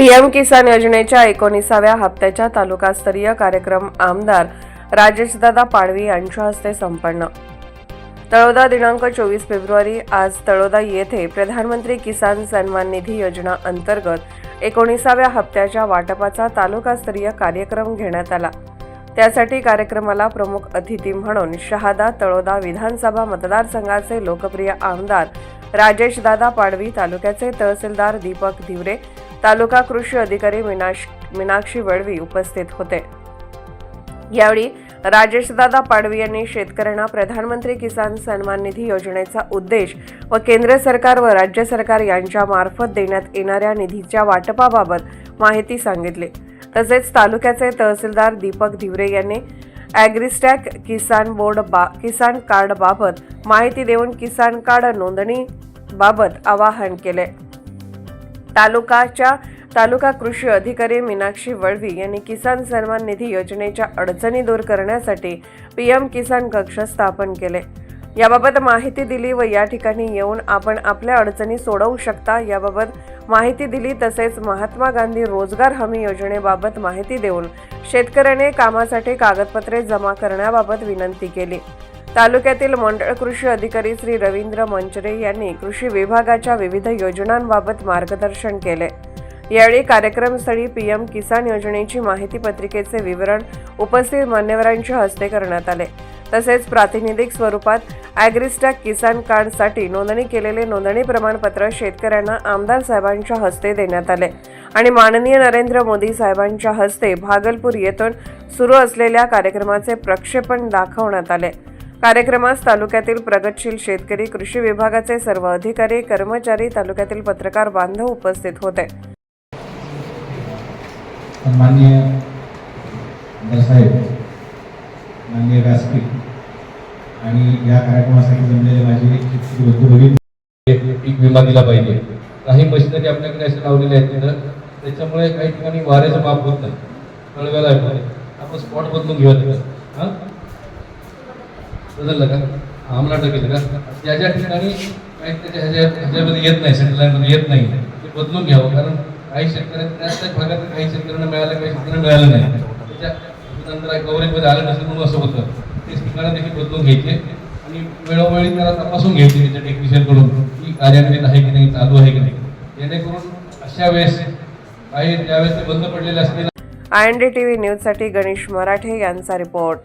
PM किसान योजनेच्या एकोणीसाव्या हप्त्याच्या तालुकास्तरीय कार्यक्रम आमदार राजेशदादा पाडवी यांच्या हस्ते संपन्न. तळोदा दिनांक चोवीस फेब्रुवारी आज तळोदा येथे प्रधानमंत्री किसान सन्मान निधी योजना अंतर्गत एकोणीसाव्या हप्त्याच्या वाटपाचा तालुकास्तरीय कार्यक्रम घेण्यात आला. त्यासाठी कार्यक्रमाला प्रमुख अतिथी म्हणून शहादा तळोदा विधानसभा मतदारसंघाचे लोकप्रिय आमदार राजेशदादा पाडवी तालुक्याचे तहसीलदार दीपक धिवरे तालुका कृषी अधिकारी मीनाश मीनाक्षी वळवी उपस्थित होते. यावेळी राजेशदादा पाडवी यांनी शेतकऱ्यांना प्रधानमंत्री किसान सन्मान निधी योजनेचा उद्देश व केंद्र सरकार व राज्य सरकार यांच्या मार्फत देण्यात येणाऱ्या निधीच्या वाटपाबाबत माहिती सांगितली. तसेच तालुक्याचे तहसीलदार दीपक धिवरे यांनी ॲग्रिस्टॅक किसान बोर्ड बा किसान कार्डबाबत माहिती देऊन किसान कार्ड नोंदणीबाबत आवाहन केले. तालुकाच्या तालुका कृषी अधिकारी मीनाक्षी वळवी यांनी किसान सन्मान निधी योजनेच्या अडचणी दूर करण्यासाठी पी एम किसान कक्ष स्थापन केले. याबाबत माहिती दिली व या ठिकाणी येऊन आपण आपल्या अडचणी सोडवू शकता याबाबत माहिती दिली तसेच महात्मा गांधी रोजगार हमी योजनेबाबत माहिती देऊन शेतकऱ्याने कामासाठी कागदपत्रे जमा करण्याबाबत विनंती केली. तालुक्यातील मंडळ कृषी अधिकारी श्री रवींद्र मंचरे यांनी कृषी विभागाच्या विविध योजनांबाबत मार्गदर्शन केले. यावेळी कार्यक्रमस्थळी पीएम किसान योजनेची माहिती पत्रिकेचे विवरण उपस्थित मान्यवरांच्या हस्ते करण्यात आले. तसेच प्रातिनिधिक स्वरूपात ॲग्रिस्टॅक किसान कार्डसाठी नोंदणी केलेले नोंदणी प्रमाणपत्र शेतकऱ्यांना आमदार साहेबांच्या हस्ते देण्यात आले आणि माननीय नरेंद्र मोदी साहेबांच्या हस्ते भागलपूर येथून सुरू असलेल्या कार्यक्रमाचे प्रक्षेपण दाखवण्यात आले. कार्यक्रमास तालुक्यातील प्रगतशील शेतकरी कृषी विभागाचे सर्व अधिकारी कर्मचारी तालुक्यातील पत्रकार बांधव उपस्थित होते. आणि या कार्यक्रमासाठी जमलेले माझे पीक विमा दिला पाहिजे. काही मशिनरी आपल्याकडे असे लावलेले आहेत तिथं. त्याच्यामुळे काही ठिकाणी वाऱ्याचं माप होत नाही. कळव्याला आपण स्पॉट बदलून घेऊया तिथं. हां? बदललं का आम्हाला केलं का ज्या ज्या ठिकाणी काही त्याच्या ह्याच्या ह्याच्यामध्ये येत नाही सेटलाईनमध्ये येत नाही ते बदलून घ्यावं. कारण काही शेतकऱ्यांना त्याच त्याच भागात काही शेतकऱ्यांना मिळालं काही शेतकऱ्यांना मिळालं नाही. त्याच्या नंतर कव्हरेजमध्ये आलं नसेल म्हणून असं होतं. ते ठिकाणं देखील बदलून घ्यायचे आणि वेळोवेळी त्याला तपासून घ्यायचे त्याच्या टेक्निशियनकडून की कार्यान्वित आहे की नाही चालू आहे की नाही. जेणेकरून अशा वेळेस काही ज्यावेळेस ते बंद पडलेले असतील I N D T V न्यूजसाठी गणेश मराठे यांचा रिपोर्ट.